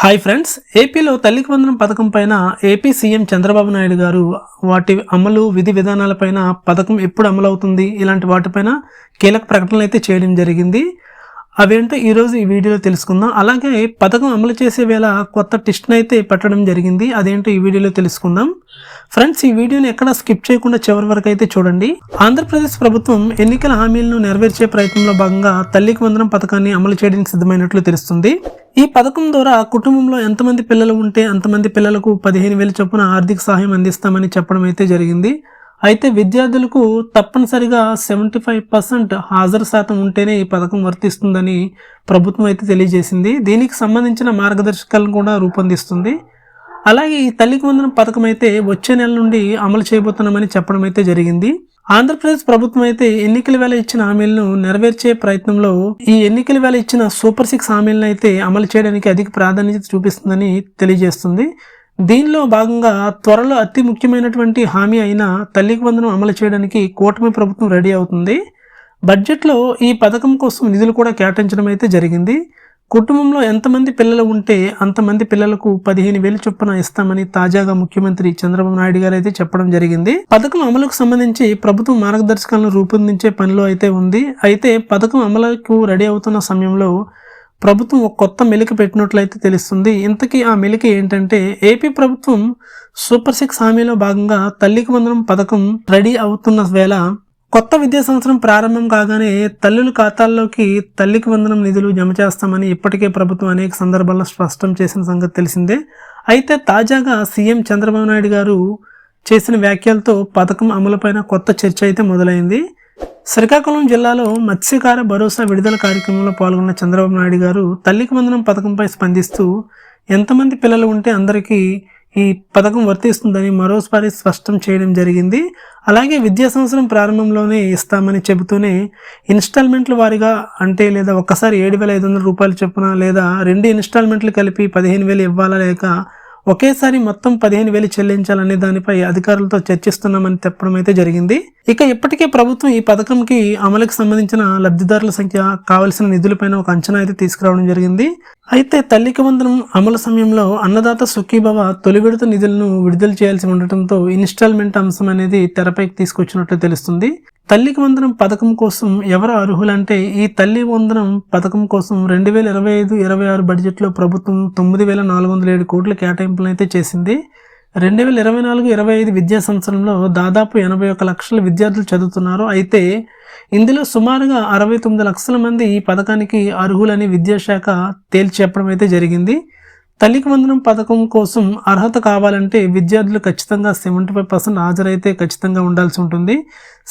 Hi friends ఏపీలో తల్లికి వందనం పథకం పైన ఏపీ సీఎం చంద్రబాబు నాయుడు గారు వాటి అమలు విధి విధానాలపైన పథకం ఎప్పుడు అమలు అవుతుంది ఇలాంటి వాటిపైన కీలక ప్రకటనలు అయితే చేయడం జరిగింది. అవేంటో ఈరోజు ఈ వీడియోలో తెలుసుకుందాం. అలాగే పథకం అమలు చేసే వేళ కొత్త టిస్ట్ని అయితే పెట్టడం జరిగింది. అదేంటో ఈ వీడియోలో తెలుసుకుందాం. ఫ్రెండ్స్ ఈ వీడియోని ఎక్కడ స్కిప్ చేయకుండా చివరి వరకు అయితే చూడండి. ఆంధ్రప్రదేశ్ ప్రభుత్వం ఎన్నికల హామీలను నెరవేర్చే ప్రయత్నంలో భాగంగా తల్లికి వందనం పథకాన్ని అమలు చేయడానికి సిద్ధమైనట్లు తెలుస్తుంది. ఈ పథకం ద్వారా కుటుంబంలో ఎంతమంది పిల్లలు ఉంటే అంతమంది పిల్లలకు పదిహేను వేల చొప్పున ఆర్థిక సహాయం అందిస్తామని చెప్పడం అయితే జరిగింది. అయితే విద్యార్థులకు తప్పనిసరిగా సెవెంటీ ఫైవ్ పర్సెంట్ హాజరు శాతం ఉంటేనే ఈ పథకం వర్తిస్తుందని ప్రభుత్వం అయితే తెలియజేసింది. దీనికి సంబంధించిన మార్గదర్శకాలను కూడా రూపొందిస్తుంది. అలాగే ఈ తల్లికి వందనం పథకం అయితే వచ్చే నెల నుండి అమలు చేయబోతున్నామని చెప్పడం అయితే జరిగింది. ఆంధ్రప్రదేశ్ ప్రభుత్వం అయితే ఎన్నికల వేళ ఇచ్చిన హామీలను నెరవేర్చే ప్రయత్నంలో ఈ ఎన్నికల వేళ ఇచ్చిన సూపర్ సిక్స్ హామీలను అయితే అమలు చేయడానికి అధిక ప్రాధాన్యత చూపిస్తుందని తెలియజేస్తుంది. దీనిలో భాగంగా త్వరలో అతి ముఖ్యమైనటువంటి హామీ అయిన తల్లికి వందనం అమలు చేయడానికి కూటమి ప్రభుత్వం రెడీ అవుతుంది. బడ్జెట్లో ఈ పథకం కోసం నిధులు కూడా కేటాయించడం అయితే జరిగింది. కుటుంబంలో ఎంతమంది పిల్లలు ఉంటే అంతమంది పిల్లలకు పదిహేను వేలు చొప్పున ఇస్తామని తాజాగా ముఖ్యమంత్రి చంద్రబాబు నాయుడు గారు అయితే చెప్పడం జరిగింది. పథకం అమలుకు సంబంధించి ప్రభుత్వం మార్గదర్శకాలను రూపొందించే పనిలో అయితే ఉంది. అయితే పథకం అమలుకు రెడీ అవుతున్న సమయంలో ప్రభుత్వం ఒక కొత్త మెలిక పెట్టినట్లయితే తెలుస్తుంది. ఇంతకీ ఆ మెలిక ఏంటంటే ఏపీ ప్రభుత్వం సూపర్ సిక్స్ హామీలో భాగంగా తల్లికి వందనం పథకం రెడీ అవుతున్న వేళ కొత్త విద్యా సంవత్సరం ప్రారంభం కాగానే తల్లుల ఖాతాల్లోకి తల్లికి వందనం నిధులు జమ చేస్తామని ఇప్పటికే ప్రభుత్వం అనేక సందర్భాల్లో స్పష్టం చేసిన సంగతి తెలిసిందే. అయితే తాజాగా సీఎం చంద్రబాబు నాయుడు గారు చేసిన వ్యాఖ్యలతో పథకం అమలుపైన కొత్త చర్చ అయితే మొదలైంది. శ్రీకాకుళం జిల్లాలో మత్స్యకార భరోసా విడుదల కార్యక్రమంలో పాల్గొన్న చంద్రబాబు నాయుడు గారు తల్లికి వందనం పథకంపై స్పందిస్తూ ఎంతమంది పిల్లలు ఉంటే అందరికీ ఈ పథకం వర్తిస్తుందని మరోసారి స్పష్టం చేయడం జరిగింది. అలాగే విద్యా సంవత్సరం ప్రారంభంలోనే ఇస్తామని చెబుతూనే ఇన్స్టాల్మెంట్ల వారిగా అంటే లేదా ఒక్కసారి ఏడు వేల ఐదు వందల రూపాయలు చొప్పున లేదా రెండు ఇన్స్టాల్మెంట్లు కలిపి పదిహేను వేలు ఇవ్వాలా లేక ఒకేసారి మొత్తం పదిహేను వేలు చెల్లించాలనే దానిపై అధికారులతో చర్చిస్తున్నామని చెప్పడం అయితే జరిగింది. ఇక ఇప్పటికే ప్రభుత్వం ఈ పథకంకి అమలుకి సంబంధించిన లబ్ధిదారుల సంఖ్య కావలసిన నిధులపైన ఒక అంచనా అయితే తీసుకురావడం జరిగింది. అయితే తల్లికి వందనం అమలు సమయంలో అన్నదాత సుఖీభవ తొలి విడత నిధులను విడుదల చేయాల్సి ఉండటంతో ఇన్స్టాల్మెంట్ అంశం అనేది తెరపైకి తీసుకొచ్చినట్లు తెలుస్తుంది. తల్లికి వందనం పథకం కోసం ఎవరు అర్హులంటే ఈ తల్లి వందనం పథకం కోసం రెండు వేల ఇరవై ఐదు ఇరవై ఆరు బడ్జెట్లో ప్రభుత్వం తొమ్మిది వేల నాలుగు వందల ఏడు కోట్ల కేటాయింపులను అయితే చేసింది. రెండు వేల ఇరవై నాలుగు ఇరవై ఐదు విద్యా సంవత్సరంలో దాదాపు ఎనభై ఒక లక్షల విద్యార్థులు చదువుతున్నారు. అయితే ఇందులో సుమారుగా అరవై తొమ్మిది లక్షల మంది ఈ పథకానికి అర్హులని విద్యాశాఖ తేల్చి చెప్పడం అయితే జరిగింది. తల్లికి వందనం పథకం కోసం అర్హత కావాలంటే విద్యార్థులు ఖచ్చితంగా సెవెంటీ ఫైవ్ పర్సెంట్ హాజరైతే ఖచ్చితంగా ఉండాల్సి ఉంటుంది.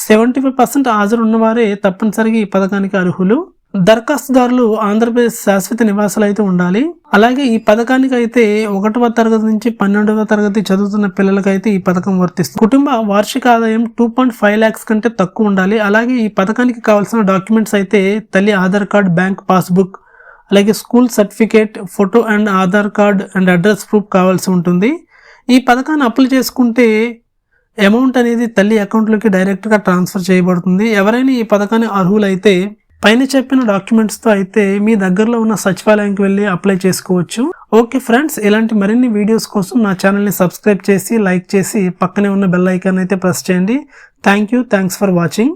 సెవెంటీ ఫైవ్ పర్సెంట్ హాజరు ఉన్నవారే తప్పనిసరిగా ఈ పథకానికి అర్హులు. దరఖాస్తుదారులు ఆంధ్రప్రదేశ్ శాశ్వత నివాసాలు అయితే ఉండాలి. అలాగే ఈ పథకానికి అయితే ఒకటవ తరగతి నుంచి పన్నెండవ తరగతి చదువుతున్న పిల్లలకైతే ఈ పథకం వర్తిస్తుంది. కుటుంబ వార్షిక ఆదాయం టూ పాయింట్ ఫైవ్ ల్యాక్స్ కంటే తక్కువ ఉండాలి. అలాగే ఈ పథకానికి కావాల్సిన డాక్యుమెంట్స్ అయితే తల్లి ఆధార్ కార్డ్ బ్యాంక్ పాస్బుక్ అలాగే school certificate photo and Aadhaar card and address proof కావాల్సి ఉంటుంది. ఈ పథకాన్ని అప్లై చేసుకుంటే అమౌంట్ అనేది తల్లి అకౌంట్లోకి డైరెక్ట్గా ట్రాన్స్ఫర్ చేయబడుతుంది. ఎవరైనా ఈ పథకాన్ని అర్హులైతే పైన చెప్పిన డాక్యుమెంట్స్తో అయితే మీ దగ్గరలో ఉన్న సచివాలయంకి వెళ్ళి అప్లై చేసుకోవచ్చు. ఓకే ఫ్రెండ్స్ ఇలాంటి మరిన్ని వీడియోస్ కోసం నా ఛానల్ని సబ్స్క్రైబ్ చేసి లైక్ చేసి పక్కనే ఉన్న బెల్ ఐకాన్ అయితే ప్రెస్ చేయండి. Thank you thanks for watching.